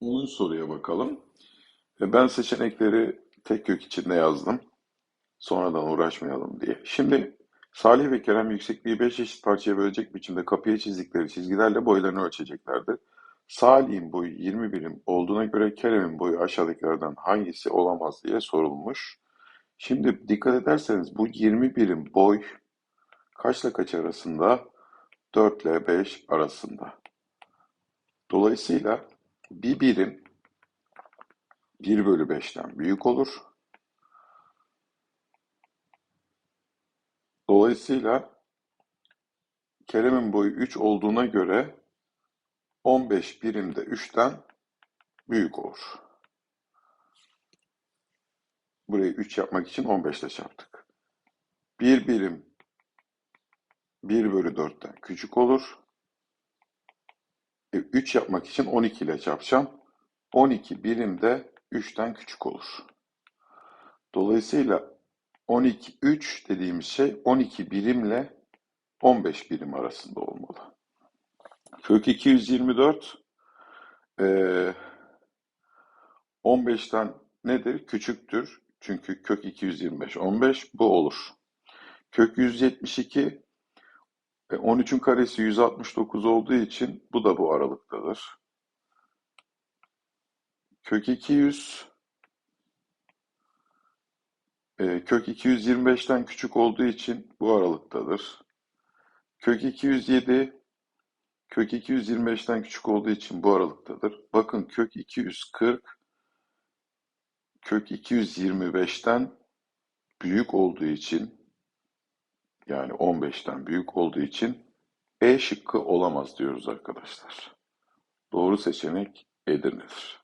10 soruya bakalım. E, Ben seçenekleri tek kök içinde yazdım. Sonradan uğraşmayalım diye. Şimdi Salih ve Kerem yüksekliği 5 eşit parçaya bölecek biçimde kapıya çizdikleri çizgilerle boylarını ölçeceklerdir. Salih'in boyu 20 birim olduğuna göre Kerem'in boyu aşağıdakilerden hangisi olamaz diye sorulmuş. Şimdi dikkat ederseniz bu 20 birim boy kaçla kaç arasında? 4 ile 5 arasında. Dolayısıyla bir birim 1 bölü 5'ten büyük olur. Dolayısıyla Kerem'in boyu 3 olduğuna göre 15 birim de 3'ten büyük olur. Burayı 3 yapmak için 15 ile çarptık. 1 birim 1 bölü 4'ten küçük olur. E, 3 yapmak için 12 ile çarpacağım. 12 birim de 3'ten küçük olur. Dolayısıyla 12, 3 dediğimiz şey 12 birimle 15 birim arasında olmalı. Kök 224 eee 15'ten nedir? Küçüktür. Çünkü kök 225 15 bu olur. Kök 172 e, 13'ün karesi 169 olduğu için bu da bu aralıktadır. Kök 200 e, kök 225'ten küçük olduğu için bu aralıktadır. Kök 207 kök 225'ten küçük olduğu için bu aralıktadır. Bakın kök 240 kök 225'ten büyük olduğu için yani 15'ten büyük olduğu için E şıkkı olamaz diyoruz arkadaşlar. Doğru seçenek Edirne'dir.